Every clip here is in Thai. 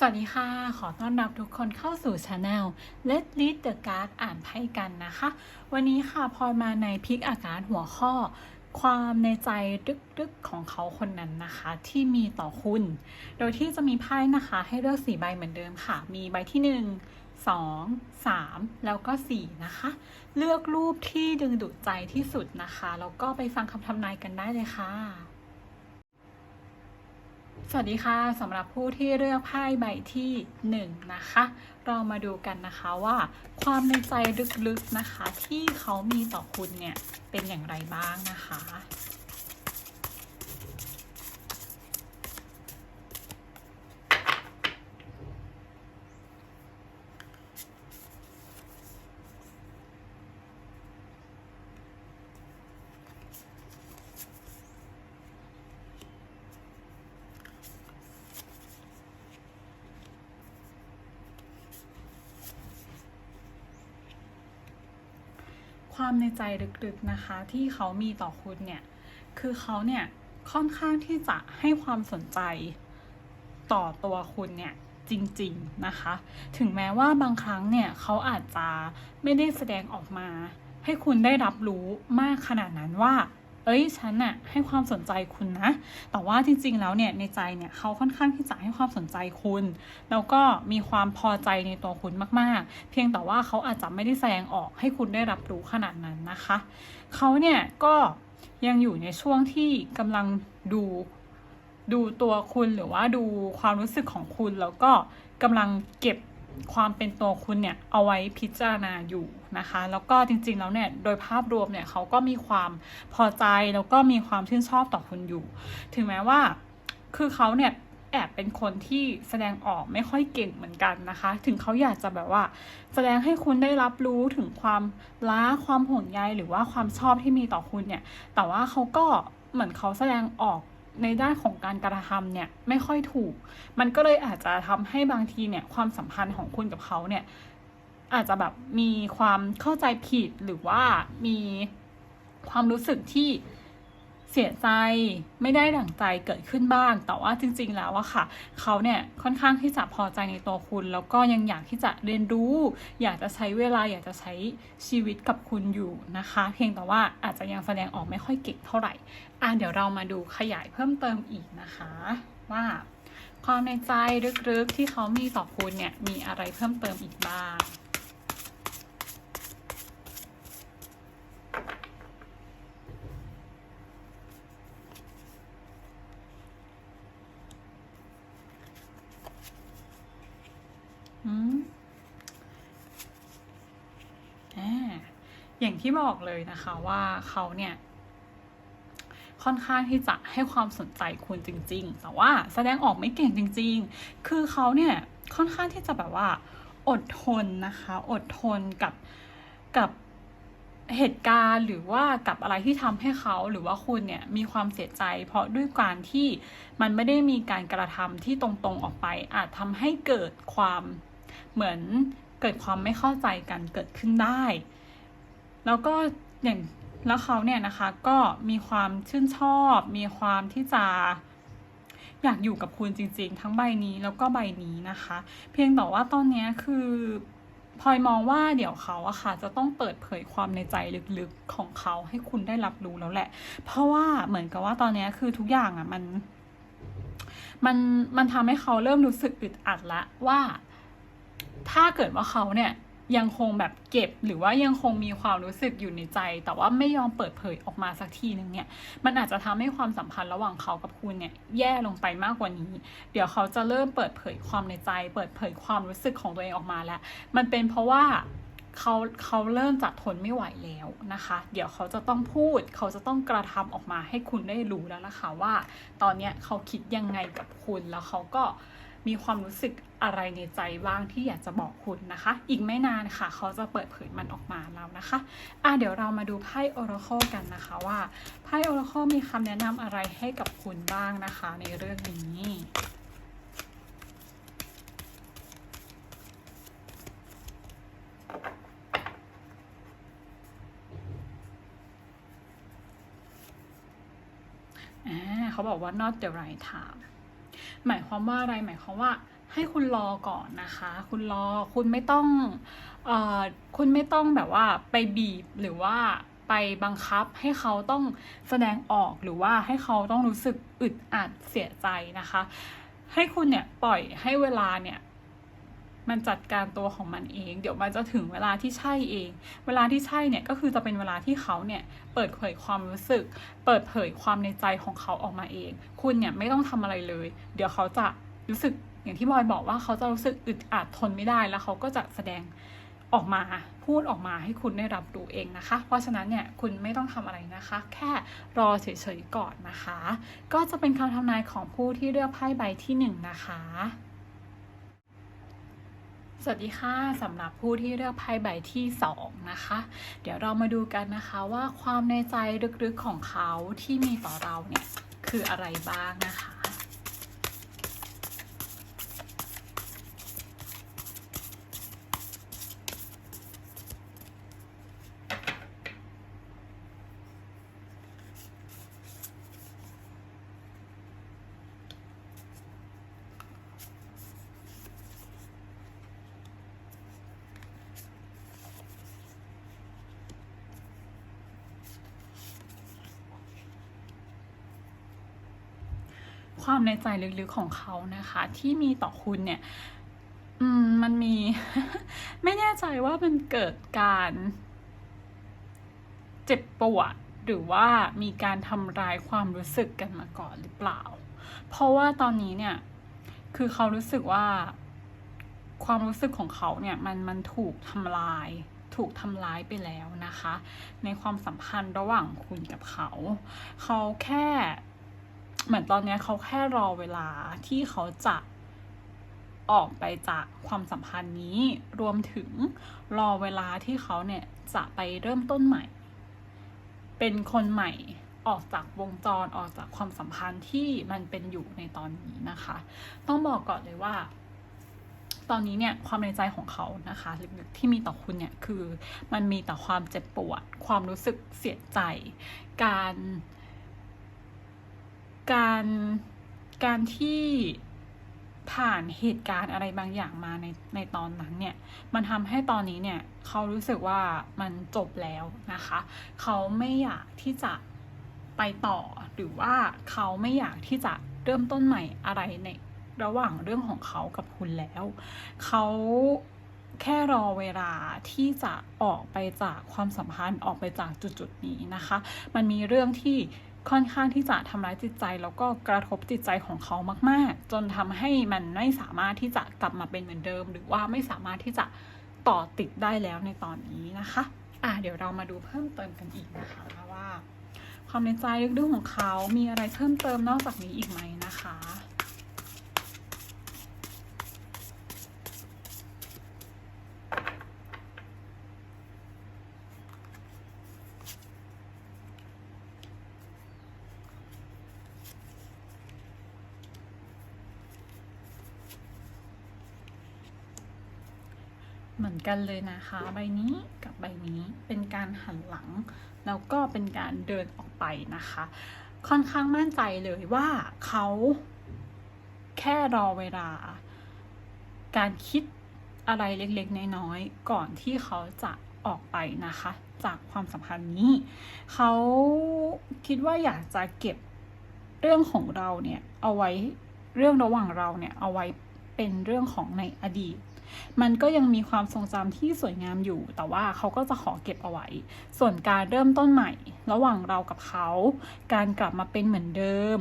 สวัสดีค่ะ ขอต้อนรับทุกคนเข้าสู่ช anel Let Read the Card อ่านไพ่กันนะคะ วันนี้ค่ะพลอยมาในพิกอาการหัวข้อ ความในใจดึกๆของเขาคนนั้นนะคะ ที่มีต่อคุณ โดยที่จะมีไพ่นะคะ ให้เลือกสีใบเหมือนเดิมค่ะ มีใบที่ 1 2 3 แล้วก็ 4 นะคะ เลือกรูปที่ดึงดูดใจที่สุดนะคะ แล้วก็ไปฟังคำทำนายกันได้เลยค่ะ สวัสดีค่ะสำหรับผู้ที่เลือกไพ่ใบที่1นงนะคะ เรามาดูกันนะคะว่า ความในใจลึกๆนะคะ ที่เขามีต่อคุณเนี่ยเป็นอย่างไรบ้างนะคะ ความในใจลึกๆนะคะ ที่เขามีต่อคุณเนี่ย คือเขาเนี่ยค่อนข้างที่จะให้ความสนใจต่อตัวคุณเนี่ยจริงๆนะคะ ถึงแม้ว่าบางครั้งเนี่ยเขาอาจจะไม่ได้แสดงออกมา ให้คุณได้รับรู้มากขนาดนั้นว่า เอ้ยฉันน่ะให้ความสนใจคุณนะ แต่ว่าจริง ๆ แล้วเนี่ยในใจเนี่ยเขาค่อนข้างที่จะให้ความสนใจคุณ แล้วก็มีความพอใจในตัวคุณมากๆ เพียงแต่ว่าเขาอาจจะไม่ได้แสดงออกให้คุณได้รับรู้ขนาดนั้นนะคะเขาเนี่ยก็ยังอยู่ในช่วงที่กำลังดูดูตัวคุณหรือว่าดูความรู้สึกของคุณแล้วก็กำลังเก็บ ความเป็นตัวคุณเนี่ยเอาไว้พิจารณาอยู่นะคะ แล้วก็จริงๆแล้วเนี่ยโดยภาพรวมเนี่ยเขาก็มีความพอใจแล้วก็มีความชื่นชอบต่อคุณอยู่ ถึงแม้ว่าคือเขาเนี่ยแอบเป็นคนที่แสดงออกไม่ค่อยเก่งเหมือนกันนะคะ ถึงเขาอยากจะแบบว่า แสดงให้คุณได้รับรู้ถึงความล้าความห่วงใยหรือว่าความชอบที่มีต่อคุณเนี่ย แต่ว่าเขาก็เหมือนเขาแสดงออก ในด้านของการกระทำเนี่ยไม่ค่อยถูก มันก็เลยอาจจะทำให้บางทีเนี่ยความสัมพันธ์ของคุณกับเขาเนี่ยอาจจะแบบมีความเข้าใจผิดหรือว่ามีความรู้สึกที่ เสียใจไม่ได้ดั่งใจเกิดขึ้นบ้าง แต่ว่าจริง ๆ แล้วอะค่ะ เขาเนี่ยค่อนข้างที่จะพอใจในตัวคุณ แล้วก็ยังอยากที่จะเรียนรู้ อยากจะใช้เวลาอยากจะใช้ชีวิตกับคุณอยู่นะคะ เพียงแต่ว่าอาจจะยังแสดงออกไม่ค่อยเก่งเท่าไหร่อะเดี๋ยวเรามาดูขยายเพิ่มเติมอีกนะคะ ว่าความในใจลึกๆที่เขามีต่อคุณเนี่ยมีอะไรเพิ่มเติมอีกบ้าง อืมอ่า อย่างที่บอกเลยนะคะว่าเขาเนี่ย ค่อนข้างที่จะให้ความสนใจคุณจริง ๆ แต่ว่าแสดงออกไม่เก่งจริง ๆ คือเขาเนี่ยค่อนข้างที่จะแบบว่า อดทนนะคะ อดทนกับกับเหตุการณ์หรือว่ากับอะไรที่ทำให้เขาหรือว่าคุณเนี่ยมีความเสียใจ เพราะด้วยการที่มันไม่ได้มีการกระทำที่ตรงๆออกไป อาจทำให้เกิดความเหมือนเกิดความไม่เข้าใจกันเกิดขึ้นได้ แล้วก็อย่างแล้วเขาเนี่ยนะคะก็มีความชื่นชอบ มีความที่จะอยากอยู่กับคุณจริงๆ ทั้งใบนี้แล้วก็ใบนี้นะคะ เพียงแต่ว่าตอนนี้คือพลอยมองว่าเดี๋ยวเขาอะค่ะ จะต้องเปิดเผยความในใจลึกๆของเขาให้คุณได้รับรู้แล้วแหละ เพราะว่าเหมือนกับว่าตอนนี้คือทุกอย่างอะมัน มันมันทำให้เขาเริ่มรู้สึกอึดอัดละว่า ถ้าเกิดว่าเขาเนี่ย ยังคงแบบเก็บหรือว่ายังคงมีความรู้สึกอยู่ในใจ แต่ว่าไม่ยอมเปิดเผยออกมาสักทีนึงเนี่ย มันอาจจะทำให้ความสัมพันธ์ระหว่างเขากับคุณเนี่ยแย่ลงไปมากกว่านี้ เดี๋ยวเขาจะเริ่มเปิดเผยความในใจ เปิดเผยความรู้สึกของตัวเองออกมาแล้ว มันเป็นเพราะว่าเขาเขาเริ่มจะทนไม่ไหวแล้วนะคะ เดี๋ยวเขาจะต้องพูด เขาจะต้องกระทำออกมาให้คุณได้รู้แล้วนะคะว่า ตอนเนี้ยเขาคิดยังไงกับคุณแล้วเขาก็ มีความรู้สึกอะไรในใจบ้างที่อยากจะบอกคุณนะคะ อีกไม่นานค่ะ เขาจะเปิดเผยมันออกมาแล้วนะคะอะเดี๋ยวเรามาดูไพ่ Oracle กันนะคะว่าไพ่ Oracle มีคำแนะนำอะไรให้กับคุณบ้างนะคะ ในเรื่องนี้เขาบอกว่า not the right time หมายความว่าอะไรหมายความว่าให้คุณรอก่อนนะคะ คุณรอคุณไม่ต้องอคุณไม่ต้องแบบว่าไปบีบหรือว่าไปบังคับให้เขาต้องแสดงออกหรือว่าให้เขาต้องรู้สึกอึดอัดเสียใจนะคะ ให้คุณเนี่ยปล่อยให้เวลาเนี่ย มันจัดการตัวของมันเอง เดี๋ยวมันจะถึงเวลาที่ใช่เอง เวลาที่ใช่เนี่ยก็คือจะเป็นเวลาที่เขาเนี่ยเปิดเผยความรู้สึก เปิดเผยความในใจของเขาออกมาเอง คุณเนี่ยไม่ต้องทำอะไรเลย เดี๋ยวเขาจะรู้สึกอย่างที่บอยบอกว่าเขาจะรู้สึกอึดอัดทนไม่ได้แล้วเขาก็จะแสดงออกมาพูดออกมาให้คุณได้รับรู้เองนะคะ เพราะฉะนั้นเนี่ยคุณไม่ต้องทำอะไรนะคะ แค่รอเฉยๆก่อนนะคะ ก็จะเป็นคำทำนายของผู้ที่เลือกไพ่ใบที่หนึ่งนะคะ สวัสดีค่ะสำหรับผู้ที่เลือกไพ่ใบที่สองนะคะ เดี๋ยวเรามาดูกันนะคะว่าความในใจลึกๆของเขาที่มีต่อเราเนี่ย คืออะไรบ้างนะคะ ความในใจลึกๆของเขานะคะ ที่มีต่อคุณเนี่ยอืมมันมี ไม่แน่ใจว่ามันเกิดการเจ็บปวดหรือว่ามีการทำร้ายความรู้สึกกันมาก่อนหรือเปล่า เพราะว่าตอนนี้เนี่ย คือเขารู้สึกว่า ความรู้สึกของเขาเนี่ย มันมันถูกทำลาย ถูกทำร้ายไปแล้วนะคะ ในความสัมพันธ์ระหว่างคุณกับเขา เขาแค่ เหมือนตอนนี้เขาแค่รอเวลาที่เขาจะออกไปจากความสัมพันธ์นี้ รวมถึงรอเวลาที่เขาเนี่ยจะไปเริ่มต้นใหม่ เป็นคนใหม่ออกจากวงจรออกจากความสัมพันธ์ที่มันเป็นอยู่ในตอนนี้นะคะ ต้องบอกก่อนเลยว่า ตอนนี้เนี่ยความในใจของเขานะคะลึกๆที่มีต่อคุณเนี่ยคือมันมีแต่ความเจ็บปวด ความรู้สึกเสียใจ การ การการที่ผ่านเหตุการณ์อะไรบางอย่างมาในในตอนนั้นเนี่ย มันทำให้ตอนนี้เนี่ยเขารู้สึกว่ามันจบแล้วนะคะ เขาไม่อยากที่จะไปต่อ หรือว่าเขาไม่อยากที่จะเริ่มต้นใหม่อะไรในระหว่างเรื่องของเขากับคุณแล้ว เขาแค่รอเวลาที่จะออกไปจากความสัมพันธ์ออกไปจากจุดๆนี้นะคะ มันมีเรื่องที่ ค่อนข้างที่จะทำร้ายจิตใจ แล้วก็กระทบจิตใจของเขามาก ๆ จนทำให้มันไม่สามารถที่จะกลับมาเป็นเหมือนเดิม หรือว่าไม่สามารถที่จะต่อติดได้แล้วในตอนนี้นะคะ อะเดี๋ยวเรามาดูเพิ่มเติมกันอีกนะคะว่า ความในใจลึกๆของเขา มีอะไรเพิ่มเติมนอกจากนี้อีกไหมนะคะ เหมือนกันเลยนะคะ ใบนี้กับใบนี้เป็นการหันหลัง แล้วก็เป็นการเดินออกไปนะคะ ค่อนข้างมั่นใจเลยว่าเขาแค่รอเวลา การคิดอะไรเล็กๆ น้อยๆ ก่อนที่เขาจะออกไปนะคะ จากความสัมพันธ์นี้ เขาคิดว่าอยากจะเก็บเรื่องของเราเนี่ยเอาไว้เรื่องระหว่างเราเนี่ยเอาไว้เป็นเรื่องของในอดีต มันก็ยังมีความทรงจำที่สวยงามอยู่ แต่ว่าเขาก็จะขอเก็บเอาไว้ ส่วนการเริ่มต้นใหม่ ระหว่างเรากับเขา การกลับมาเป็นเหมือนเดิม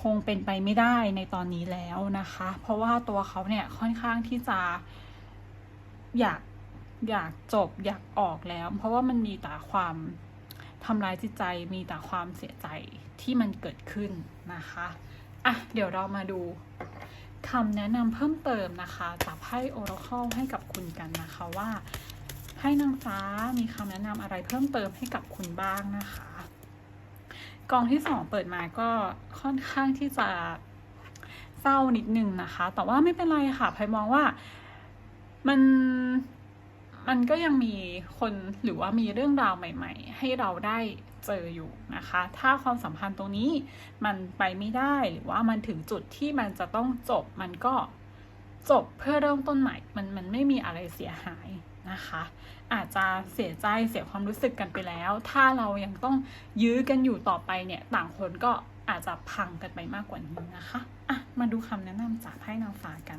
คงเป็นไปไม่ได้ในตอนนี้แล้วนะคะ เพราะว่าตัวเขาเนี่ยค่อนข้างที่จะอยากอยากจบอยากออกแล้ว เพราะว่ามันมีแต่ความทำร้ายจิตใจมีแต่ความเสียใจที่มันเกิดขึ้นนะคะ อะ เดี๋ยวเรามาดู คำแนะนำเพิ่มเติมนะคะจากไพ่ Oracle ให้กับคุณกันนะคะว่าไพ่นางฟ้ามีคำแนะนำอะไรเพิ่มเติมให้กับคุณบ้างนะคะ กองที่สองเปิดมาก็ค่อนข้างที่จะเศร้านิดนึงนะคะ แต่ว่าไม่เป็นไรค่ะไพ่มองว่ามัน มันก็ยังมีคนหรือว่ามีเรื่องราวใหม่ ๆ ให้เราได้เจออยู่นะคะ ถ้าความสัมพันธ์ตรงนี้มันไปไม่ได้หรือว่ามันถึงจุดที่มันจะต้องจบมันก็จบเพื่อเริ่มต้นใหม่ มันมันไม่มีอะไรเสียหายนะคะ อาจจะเสียใจเสียความรู้สึกกันไปแล้ว ถ้าเรายังต้องยื้อกันอยู่ต่อไปเนี่ยต่างคนก็อาจจะพังกันไปมากกว่านี้นะคะอะมาดูคำแนะนำจากไพ่นางฟ้ากัน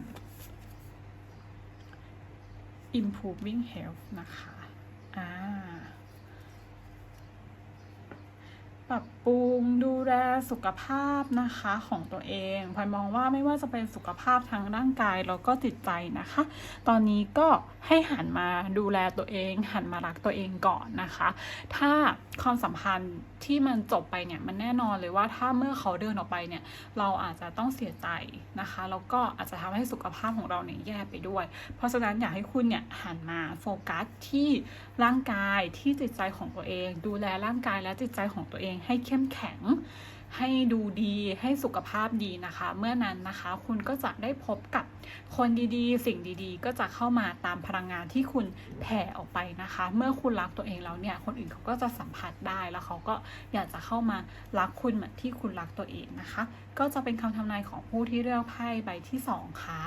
improving health นะคะ อ่า ปรับ ปรุงดูแลสุขภาพนะคะของตัวเองพลอยมองว่าไม่ว่าจะเป็นสุขภาพทางร่างกายแล้วก็จิตใจนะคะ ตอนนี้ก็ให้หันมาดูแลตัวเอง หันมารักตัวเองก่อนนะคะ ถ้าความสัมพันธ์ที่มันจบไปเนี่ยมันแน่นอนเลยว่าถ้าเมื่อเขาเดินออกไปเนี่ยเราอาจจะต้องเสียใจนะคะแล้วก็อาจจะทำให้สุขภาพของเราเนี่ยแย่ไปด้วย เพราะฉะนั้นอยากให้คุณเนี่ยหันมาโฟกัสที่ร่างกายที่จิตใจของตัวเอง ดูแลร่างกายและจิตใจของตัวเองให้เข้ข้มแข็ง ให้ดูดีให้สุขภาพดีนะคะ เมื่อนั้นนะคะ คุณก็จะได้พบกับคนดีๆ สิ่งดีๆ ก็จะเข้ามาตามพลังงานที่คุณแผ่ออกไปนะคะ เมื่อคุณรักตัวเองแล้วเนี่ยคนอื่นเขาก็จะสัมผัสได้แล้วเขาก็อยากจะเข้ามารักคุณเหมือนที่คุณรักตัวเองนะคะ ก็จะเป็นคำทำนายของผู้ที่เลือกไพ่ใบที่สองค่ะ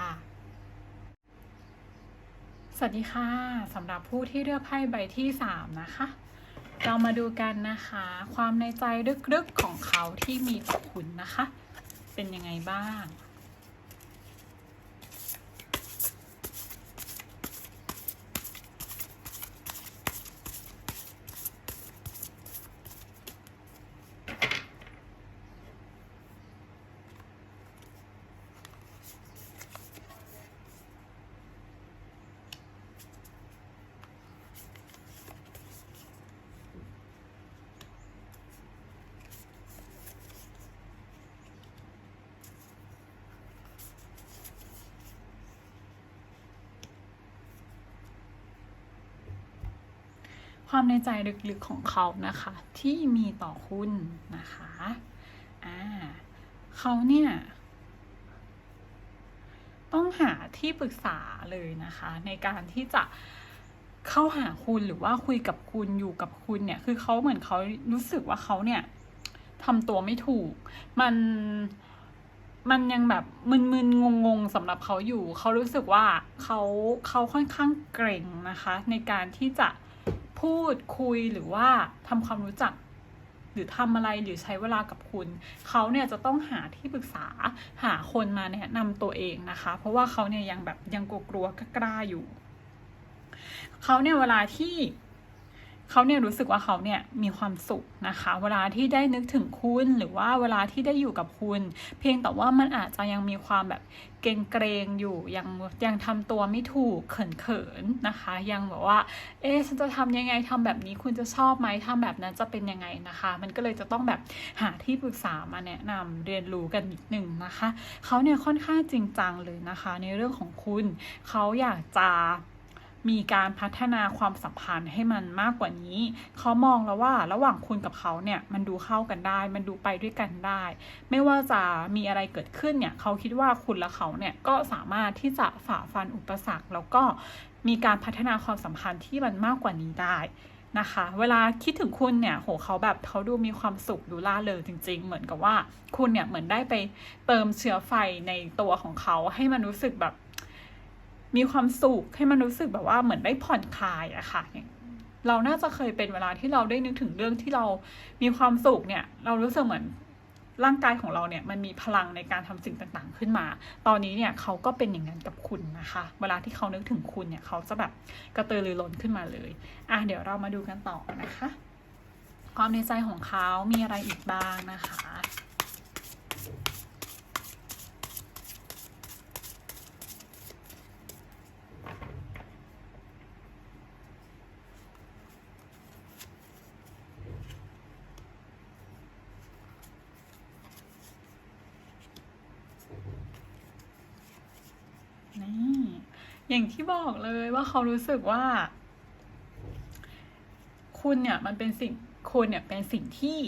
สวัสดีค่ะสำหรับผู้ที่เลือกไพ่ใบที่สามนะคะ เรามาดูกันนะคะ ความในใจลึกๆของเขาที่มีต่อคุณนะคะ เป็นยังไงบ้าง ความในใจลึกๆของเขานะคะ ที่มีต่อคุณนะคะอ่าเขาเนี่ยต้องหาที่ปรึกษาเลยนะคะ ในการที่จะเข้าหาคุณหรือว่าคุยกับคุณอยู่กับคุณเนี่ย คือเขาเหมือนเขารู้สึกว่าเขาเนี่ยทำตัวไม่ถูก มันมันยังแบบมึนๆงงๆสำหรับเขาอยู่ เขารู้สึกว่าเขาเขาค่อนข้างเกรงนะคะ ในการที่จะ พูดคุยหรือว่าทำความรู้จัก หรือทำอะไรหรือใช้เวลากับคุณ เขาเนี่ยจะต้องหาที่ปรึกษาหาคนมาแนะนำตัวเองนะคะ เพราะว่าเขาเนี่ยยังแบบยังกลัวๆกล้าอยู่ เขาเนี่ยเวลาที่ เขาเนี่ยรู้สึกว่าเขาเนี่ยมีความสุขนะคะ เวลาที่ได้นึกถึงคุณหรือว่าเวลาที่ได้อยู่กับคุณ เพียงแต่ว่ามันอาจจะยังมีความแบบเกรงเกรงอยู่ยังยังทำตัวไม่ถูกเขินๆนนะคะ ยังแบบว่า เอ๊ะฉันจะทำยังไงทำแบบนี้คุณจะชอบไหมทำแบบนั้นจะเป็นยังไงนะคะ มันก็เลยจะต้องแบบหาที่ปรึกษามาแนะนำเรียนรู้กันนิดหนึ่งนะคะ เขาเนี่ยค่อนข้างจริงจังเลยนะคะ ในเรื่องของคุณเขาอยากจะ มีการพัฒนาความสัมพันธ์ให้มันมากกว่านี้ เขามองแล้วว่าระหว่างคุณกับเขาเนี่ยมันดูเข้ากันได้ มันดูไปด้วยกันได้ ไม่ว่าจะมีอะไรเกิดขึ้นเนี่ยเขาคิดว่าคุณและเขาเนี่ยก็สามารถที่จะฝ่าฟันอุปสรรค แล้วก็มีการพัฒนาความสัมพันธ์ที่มันมากกว่านี้ได้นะคะ เวลาคิดถึงคุณเนี่ยโหเขาแบบเขาดูมีความสุขดูล่าเริงจริง ๆ เหมือนกับว่าคุณเนี่ยเหมือนได้ไปเติมเชื้อไฟในตัวของเขาให้มันรู้สึกแบบ มีความสุขให้มันรู้สึกแบบว่าเหมือนได้ผ่อนคลายอะค่ะอย่างเราน่าจะเคยเป็นเวลาที่เราได้นึกถึงเรื่องที่เรามีความสุขเนี่ย เรารู้สึกเหมือนร่างกายของเราเนี่ยมันมีพลังในการทำสิ่งต่างๆ ขึ้นมา ตอนนี้เนี่ยเขาก็เป็นอย่างนั้นกับคุณนะคะ เวลาที่เขานึกถึงคุณเนี่ยเขาจะแบบกระตือรือร้นขึ้นมาเลย อะเดี๋ยวเรามาดูกันต่อนะคะ ความในใจของเขามีอะไรอีกบ้างนะคะ นี่ อย่างที่บอกเลยว่าเขารู้สึกว่า คุณเนี่ยมันเป็นสิ่งคุณเนี่ยเป็นสิ่งที่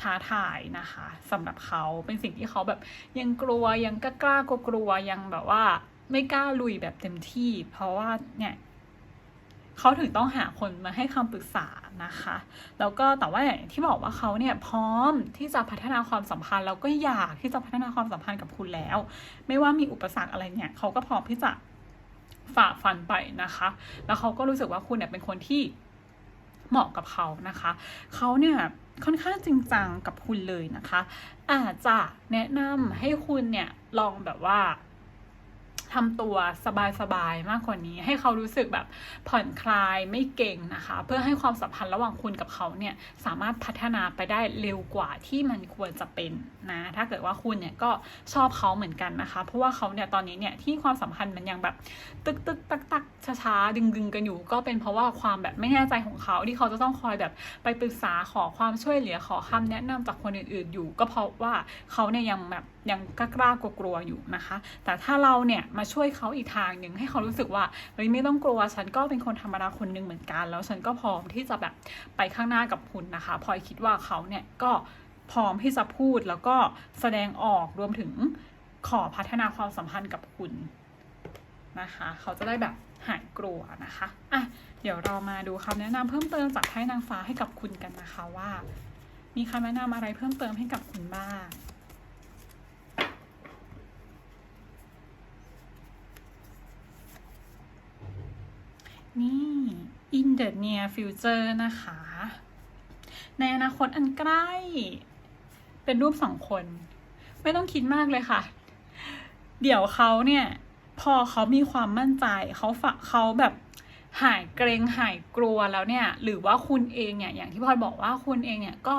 ท้าทายนะคะสำหรับเขาเป็นสิ่งที่เขาแบบยังกลัวยังกล้ากล้ากลัวกลัวยังแบบว่า ไม่กล้าลุยแบบเต็มที่ เพราะว่าเนี่ยเขาถึงต้องหาคนมาให้คำปรึกษานะคะ แล้วก็แต่ว่าอย่างที่บอกว่าเขาเนี่ยพร้อมที่จะพัฒนาความสัมพันธ์แล้วก็อยากที่จะพัฒนาความสัมพันธ์กับคุณแล้ว ไม่ว่ามีอุปสรรคอะไรเนี่ยเขาก็พร้อมที่จะ ฝ่าฟันไปนะคะ แล้วเขาก็รู้สึกว่าคุณเนี่ยเป็นคนที่เหมาะกับเขานะคะ เขาเนี่ยค่อนข้างจริงจังกับคุณเลยนะคะ อาจจะแนะนำให้คุณเนี่ยลองแบบว่า ทำตัวสบายๆมากกว่านี้ ให้เขารู้สึกแบบผ่อนคลายไม่เก่งนะคะ เพื่อให้ความสัมพันธ์ระหว่างคุณกับเขาเนี่ยสามารถพัฒนาไปได้เร็วกว่าที่มันควรจะเป็นนะถ้าเกิดว่าคุณเนี่ยก็ชอบเขาเหมือนกันนะคะ เพราะว่าเขาเนี่ยตอนนี้เนี่ยที่ความสัมพันธ์มันยังแบบตึกตึกตักตักช้าๆดึงดึงๆกันอยู่ ก็เป็นเพราะว่าความแบบไม่แน่ใจของเขาที่เขาจะต้องคอยแบบไปปรึกษาขอความช่วยเหลือขอคำแนะนำจากคนอื่นๆอยู่ ก็เพราะว่าเขาเนี่ยยังแบบยังกล้ากลัวๆอยู่นะคะ แต่ถ้าเราเนี่ยมาช่วยเขาอีกทางหนึ่งให้เขารู้สึกว่าเฮ้ยไม่ต้องกลัวฉันก็เป็นคนธรรมดาคนหนึ่งเหมือนกัน แล้วฉันก็พร้อมที่จะแบบไปข้างหน้ากับคุณนะคะพลอยคิดว่าเขาเนี่ยก็พร้อมที่จะพูดแล้วก็แสดงออกรวมถึงขอพัฒนาความสัมพันธ์กับคุณนะคะ เขาจะได้แบบหายกลัวนะคะอะเดี๋ยวเรามาดูคำแนะนำเพิ่มเติมจากไพ่นางฟ้าให้กับคุณกันนะคะว่า มีคำแนะนำอะไรเพิ่มเติมให้กับคุณบ้าง นี่ in the near future นะคะ ในอนาคตอันใกล้ เป็นรูปสองคน ไม่ต้องคิดมากเลยค่ะ เดี๋ยวเขาเนี่ย พอเขามีความมั่นใจ เขาฝเขาแบบหายเกรงหายกลัวแล้วเนี่ย หรือว่าคุณเองเนี่ย อย่างที่พลอยบอกว่าคุณเองเนี่ยก็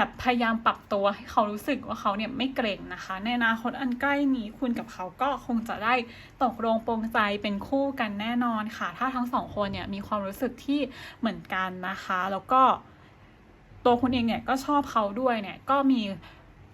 แบบพยายามปรับตัวให้เขารู้สึกว่าเขาเนี่ยไม่เกรงนะคะ ในอนาคตอันใกล้นี้คุณกับเขาก็คงจะได้ตกลงปรงใจเป็นคู่กันแน่นอนค่ะ ถ้าทั้งสองคนเนี่ยมีความรู้สึกที่เหมือนกันนะคะ แล้วก็ตัวคุณเองเนี่ยก็ชอบเขาด้วยเนี่ยก็มี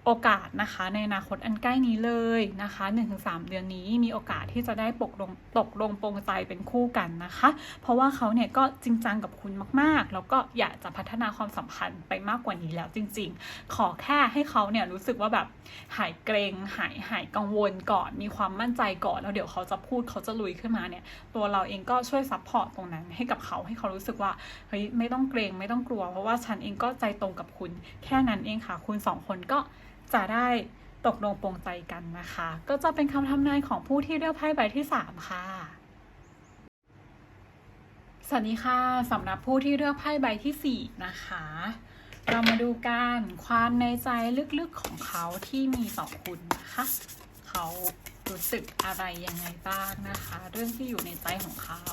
โอกาสนะคะในอนาคตอันใกล้นี้เลยนะคะ1-3 เดือนนี้มีโอกาสที่จะได้ปกลงตกลงปรงใจเป็นคู่กันนะคะ เพราะว่าเขาเนี่ยก็จริงจังกับคุณมาก ๆ แล้วก็อยากจะพัฒนาความสัมพันธ์ไปมากกว่านี้แล้วจริง ๆ ขอแค่ให้เขาเนี่ยรู้สึกว่าแบบหายเกรงหายหายกังวลก่อน มีความมั่นใจก่อนแล้วเดี๋ยวเขาจะพูดเขาจะลุยขึ้นมาเนี่ยตัวเราเองก็ช่วยซัพพอร์ตตรงนั้นให้กับเขาให้เขารู้สึกว่าเฮ้ยไม่ต้องเกรงไม่ต้องกลัว เพราะว่าฉันเองก็ใจตรงกับคุณ แค่นั้นเองค่ะ คุณสองคนก็ จะได้ตกลงปรงใจกันนะคะ ก็จะเป็นคำทำนายของผู้ที่เลือกไพ่ใบที่สามค่ะสวัสดีค่ะสำหรับผู้ที่เลือกไพ่ใบที่สี่นะคะ เรามาดูกันความในใจลึกๆของเขาที่มีต่อคุณนะคะ เขารู้สึกอะไรยังไงบ้างนะคะ เรื่องที่อยู่ในใจของเขา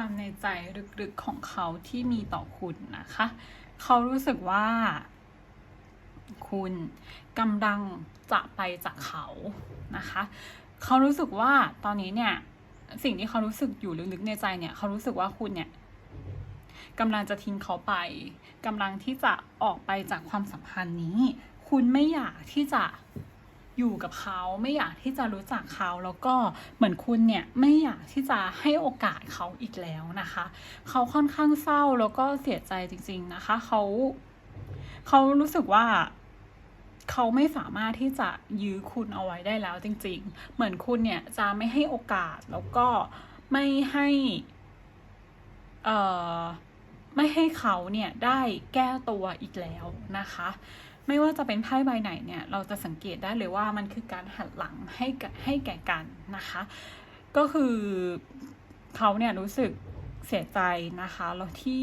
ความในใจลึกๆของเขาที่มีต่อคุณนะคะ เขารู้สึกว่า คุณกำลังจะไปจากเขานะคะ เขารู้สึกว่าตอนนี้เนี่ยสิ่งที่เขารู้สึกอยู่ลึกๆในใจเนี่ย เขารู้สึกว่าคุณเนี่ยกำลังจะทิ้งเขาไปกำลังที่จะออกไปจากความสัมพันธ์นี้ คุณไม่อยากที่จะ อยู่กับเขาไม่อยากที่จะรู้จักเขาแล้วก็เหมือนคุณเนี่ยไม่อยากที่จะให้โอกาสเขาอีกแล้วนะคะ เขาค่อนข้างเศร้าแล้วก็เสียใจจริง ๆนะคะ เขาเขารู้สึกว่าเขาไม่สามารถที่จะยื้อคุณเอาไว้ได้แล้วจริง ๆ เหมือนคุณเนี่ยจะไม่ให้โอกาสแล้วก็ไม่ให้เอ่อไม่ให้เขาเนี่ยได้แก้ตัวอีกแล้วนะคะ ไม่ว่าจะเป็นไพ่ใบไหนเนี่ยเราจะสังเกตได้เลยว่ามันคือการหันหลังให้ให้แก่กันนะคะ ก็คือเขาเนี่ยรู้สึกเสียใจนะคะแล้วที่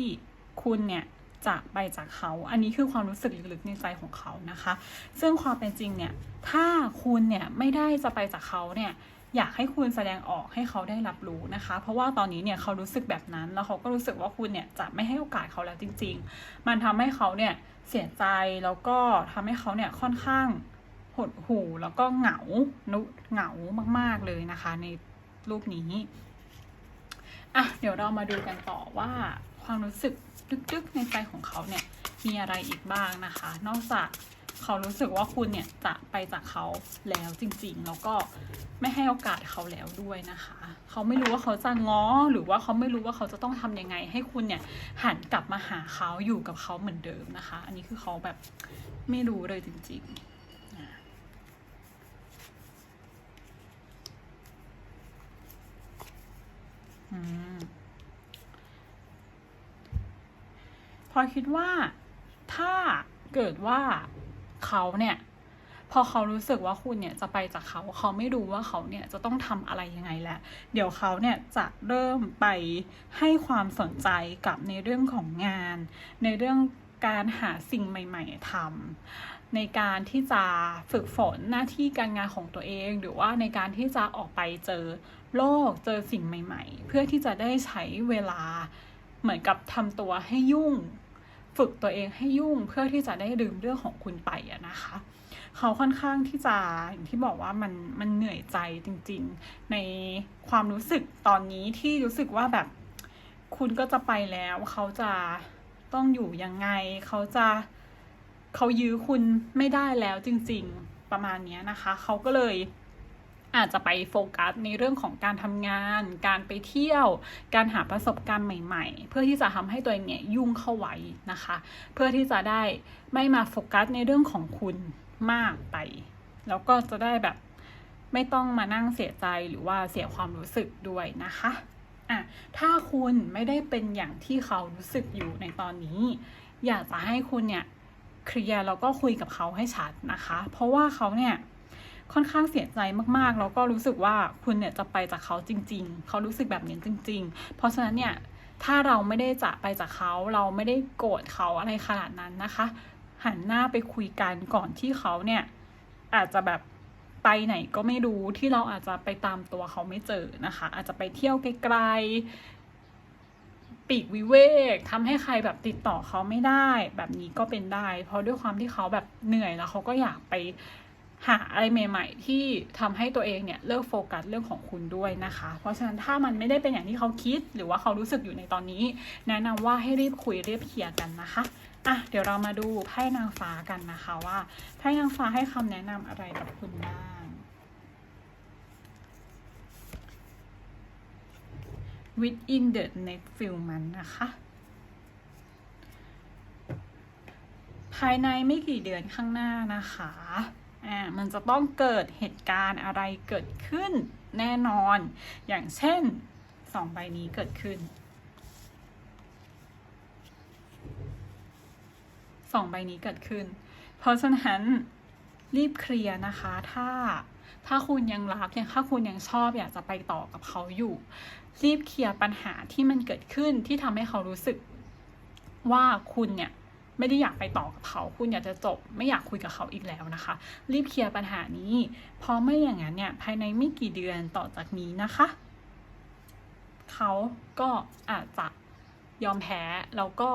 คุณเนี่ยจากไปจากเขา อันนี้คือความรู้สึกลึกๆในใจของเขานะคะ ซึ่งความเป็นจริงเนี่ย ถ้าคุณเนี่ยไม่ได้จะไปจากเขาเนี่ย อยากให้คุณแสดงออกให้เขาได้รับรู้นะคะ เพราะว่าตอนนี้เนี่ยเขารู้สึกแบบนั้น แล้วเขาก็รู้สึกว่าคุณเนี่ยจะไม่ให้โอกาสเขาแล้วจริง ๆ มันทำให้เขาเนี่ยเสียใจแล้วก็ทำให้เขาเนี่ยค่อนข้างหดหู่แล้วก็เหงานุเหงามาก ๆเลยนะคะ ในรูปนี้อะเดี๋ยวเรามาดูกันต่อว่าความรู้สึกลึกๆในใจของเขาเนี่ยมีอะไรอีกบ้างนะคะ นอกจาก เขารู้สึกว่าคุณเนี่ยจะไปจากเขาแล้วจริงๆ แล้วก็ไม่ให้โอกาสเขาแล้วด้วยนะคะ เขาไม่รู้ว่าเขาจะง้อหรือว่าเขาไม่รู้ว่าเขาจะต้องทำยังไง ให้คุณเนี่ยหันกลับมาหาเขาอยู่กับเขาเหมือนเดิมนะคะ อันนี้คือเขาแบบไม่รู้เลยจริงๆพอคิดว่าถ้าเกิดว่า เขาเนี่ย พอเขารู้สึกว่าคุณเนี่ยจะไปจากเขา เขาไม่รู้ว่าเขาเนี่ยจะต้องทำอะไรยังไงแล้วเดี๋ยวเขาเนี่ยจะเริ่มไปให้ความสนใจกับในเรื่องของงาน ในเรื่องการหาสิ่งใหม่ ๆทำในการที่จะฝึกฝนหน้าที่การงานของตัวเอง หรือว่าในการที่จะออกไปเจอโลกเจอสิ่งใหม่ ๆ เพื่อที่จะได้ใช้เวลาเหมือนกับทำตัวให้ยุ่ง ฝึกตัวเองให้ยุ่งเพื่อที่จะได้ลืมเรื่องของคุณไปอะนะคะ เขาค่อนข้างที่จะอย่างที่บอกว่ามันมันเหนื่อยใจจริงๆ ในความรู้สึกตอนนี้ที่รู้สึกว่าแบบคุณก็จะไปแล้ว เขาจะต้องอยู่ยังไง เขาจะเขายื้อคุณไม่ได้แล้วจริง ๆประมาณนี้นะคะ เขาก็เลย อาจจะไปโฟกัสในเรื่องของการทำงาน การไปเที่ยว การหาประสบการณ์ใหม่ ๆ เพื่อที่จะทำให้ตัวเองเนี่ยยุ่งเข้าไว้นะคะ เพื่อที่จะได้ไม่มาโฟกัสในเรื่องของคุณมากไป แล้วก็จะได้แบบไม่ต้องมานั่งเสียใจหรือว่าเสียความรู้สึกด้วยนะคะอะถ้าคุณไม่ได้เป็นอย่างที่เขารู้สึกอยู่ในตอนนี้ อยากจะให้คุณเนี่ยเคลียร์แล้วก็คุยกับเขาให้ชัดนะคะ เพราะว่าเขาเนี่ย ค่อนข้างเสียใจมากๆ แล้วก็รู้สึกว่าคุณเนี่ยจะไปจากเขาจริง ๆ เขารู้สึกแบบนี้จริง ๆ เพราะฉะนั้นเนี่ยถ้าเราไม่ได้จะไปจากเขาเราไม่ได้โกรธเขาอะไรขนาดนั้นนะคะ หันหน้าไปคุยกันก่อนที่เขาเนี่ยอาจจะแบบไปไหนก็ไม่รู้ที่เราอาจจะไปตามตัวเขาไม่เจอนะคะ อาจจะไปเที่ยวไกลๆปีกวิเวกทำให้ใครแบบติดต่อเขาไม่ได้ แบบนี้ก็เป็นได้ เพราะด้วยความที่เขาแบบเหนื่อยแล้วเขาก็อยากไป หาอะไรใหม่ ๆ ที่ทำให้ตัวเองเนี่ยเลิกโฟกัสเรื่องของคุณด้วยนะคะ เพราะฉะนั้นถ้ามันไม่ได้เป็นอย่างที่เขาคิด หรือว่าเขารู้สึกอยู่ในตอนนี้ แนะนำว่าให้รีบคุยรีบเคลียร์กันนะคะอะเดี๋ยวเรามาดูไพ่นางฟ้ากันนะคะว่าไพ่นางฟ้าให้คำแนะนำอะไรกับคุณบ้าง within the next few months นะคะ ภายในไม่กี่เดือนข้างหน้านะคะ อ่ามันจะต้องเกิดเหตุการณ์อะไรเกิดขึ้นแน่นอน อย่างเช่นสองใบนี้เกิดขึ้นสองใบนี้เกิดขึ้น เพราะฉะนั้นรีบเคลียร์นะคะ ถ้าถ้าคุณยังรักยังถ้าคุณยังชอบอยากจะไปต่อกับเขาอยู่ รีบเคลียร์ปัญหาที่มันเกิดขึ้นที่ทำให้เขารู้สึกว่าคุณเนี่ย ไม่ได้อยากไปต่อกับเขา คุณอยากจะจบ ไม่อยากคุยกับเขาอีกแล้วนะคะ รีบเคลียร์ปัญหานี้ เพราะไม่อย่างนั้นเนี่ยภายในไม่กี่เดือนต่อจากนี้นะคะ เขาก็อาจจะยอมแพ้แล้วก็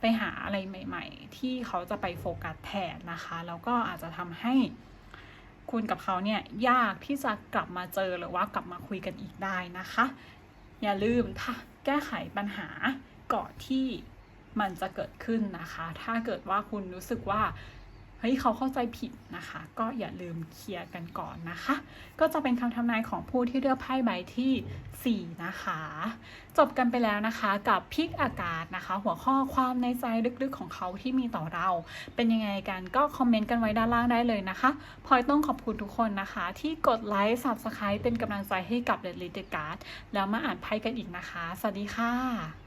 ไปหาอะไรใหม่ ๆ ที่เขาจะไปโฟกัสแทนนะคะแล้วก็อาจจะทำให้คุณกับเขาเนี่ยยากที่จะกลับมาเจอหรือว่ากลับมาคุยกันอีกได้นะคะ อย่าลืมถ้าแก้ไขปัญหาก่อนที่ มันจะเกิดขึ้นนะคะ ถ้าเกิดว่าคุณรู้สึกว่าเฮ้ยเขาเข้าใจผิดนะคะ ก็อย่าลืมเคลียร์กันก่อนนะคะ ก็จะเป็นคำทำนายของผู้ที่เลือกไพ่ใบที่ 4 นะคะ จบกันไปแล้วนะคะกับพิกอากาศนะคะ หัวข้อความในใจลึกๆของเขาที่มีต่อเรา เป็นยังไงกันก็คอมเมนต์กันไว้ด้านล่างได้เลยนะคะพลอยต้องขอบคุณทุกคนนะคะ ที่กดไลค์ Subscribe เป็นกำลังใจให้กับ The l i t t l e Card แล้วมาอ่านไพ่กันอีกนะคะ สวัสดีค่ะ